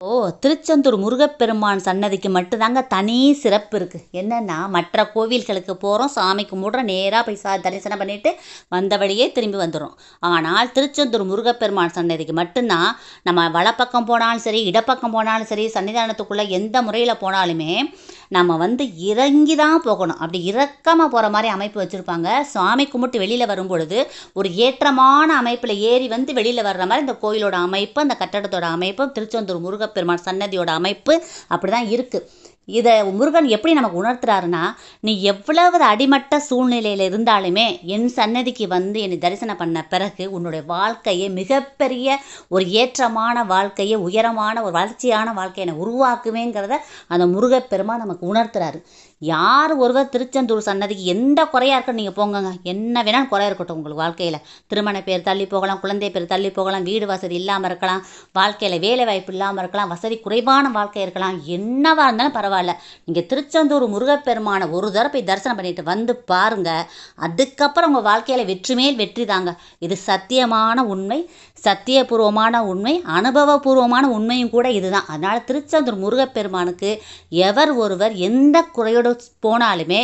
ஓ திருச்செந்தூர் முருகப்பெருமான் சன்னதிக்கு மட்டும்தாங்க தனி சிறப்பு இருக்குது என்னென்னா மற்ற கோவில்களுக்கு போகிறோம் சாமி கும்பிட்றோம் நேராக போய் சா தரிசனம் பண்ணிவிட்டு வந்த வழியே திரும்பி வந்துடும் ஆனால் திருச்செந்தூர் முருகப்பெருமான் சன்னதிக்கு மட்டும்தான் நம்ம வலப்பக்கம் போனாலும் சரி இடப்பக்கம் போனாலும் சரி சன்னிதானத்துக்குள்ளே எந்த முறையில் போனாலுமே நம்ம வந்து இறங்கி தான் போகணும். அப்படி இறக்கமாக போகிற மாதிரி அமைப்பு வச்சுருப்பாங்க. சாமி கும்பிட்டு வெளியில் வரும்பொழுது ஒரு ஏற்றமான அமைப்பில் ஏறி வந்து வெளியில் வர்ற மாதிரி இந்த கோயிலோட அமைப்பு அந்த கட்டடத்தோட அமைப்பு திருச்செந்தூர் முருகப்பெருமான் சன்னதியோட அமைப்பு அப்படி தான் இருக்குது இதை முருகன் எப்படி நமக்கு உணர்த்துறாருன்னா நீ எவ்வளவு அடிமட்ட சூழ்நிலையில் இருந்தாலுமே என் சன்னதிக்கு வந்து என்னை தரிசனம் பண்ண பிறகு உன்னுடைய வாழ்க்கையை மிகப்பெரிய ஒரு ஏற்றமான வாழ்க்கையை உயரமான ஒரு வளர்ச்சியான வாழ்க்கையை என்னை உருவாக்குவேங்கிறத அந்த முருகப்பெருமா நமக்கு உணர்த்துறாரு. யார் ஒருவர் திருச்செந்தூர் சன்னதிக்கு எந்த குறையாக இருக்குன்னு நீங்கள் போங்கங்க. என்ன வேணாலும் குறையாக இருக்கட்டும் உங்களுக்கு வாழ்க்கையில். திருமண பேர் தள்ளி போகலாம் குழந்தை பேர் தள்ளி போகலாம் வீடு வசதி இல்லாமல் இருக்கலாம் வாழ்க்கையில் வேலை வாய்ப்பு இல்லாமல் இருக்கலாம் வசதி குறைவான வாழ்க்கை இருக்கலாம் என்னவாக இருந்தாலும் பரவாயில்ல. நீங்கள் திருச்செந்தூர் முருகப்பெருமானை ஒரு தடவை போய் தரிசனம் பண்ணிட்டு வந்து பாருங்கள் அதுக்கப்புறம் உங்கள் வாழ்க்கையில் வெற்றி மேல் வெற்றி தாங்க. இது சத்தியமான உண்மை சத்தியபூர்வமான உண்மை அனுபவபூர்வமான உண்மையும் கூட இதுதான். அதனால் திருச்செந்தூர் முருகப்பெருமானுக்கு எவர் ஒருவர் எந்த குறையோடு போனாலுமே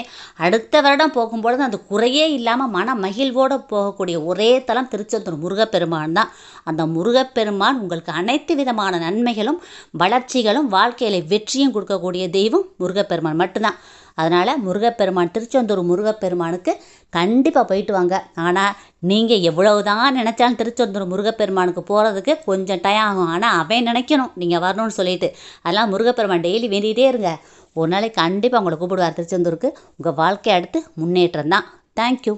அடுத்த வருடம் போகும்பொழுது அந்த குறையே இல்லாமல் மன மகிழ்வோடு போகக்கூடிய ஒரே தலம் திருச்செந்தூர் முருகப்பெருமான் தான். அந்த முருகப்பெருமான் உங்களுக்கு அனைத்து விதமான நன்மைகளும் வளர்ச்சிகளும் வாழ்க்கையில் வெற்றியும் கொடுக்கக்கூடிய தெய்வம் முருகப்பெருமான் மட்டும்தான். அதனால் முருகப்பெருமான் திருச்செந்தூர் முருகப்பெருமானுக்கு கண்டிப்பாக போயிட்டு வாங்க. ஆனால் நீங்கள் எவ்வளவு தான் நினச்சாலும் திருச்செந்தூர் முருகப்பெருமானுக்கு போகிறதுக்கு கொஞ்சம் டைம் ஆகும். ஆனால் அவன் நினைக்கணும். நீங்கள் வரணும்னு சொல்லிட்டு. அதெல்லாம் முருகப்பெருமான் டெய்லி வேண்டிகிட்டே இருங்க. ஒரு நாளைக்கு கண்டிப்பாக உங்களை கூப்பிடுவார் திருச்செந்தூருக்கு. உங்கள் வாழ்க்கை அடுத்து முன்னேற்றம் தான். தேங்க்யூ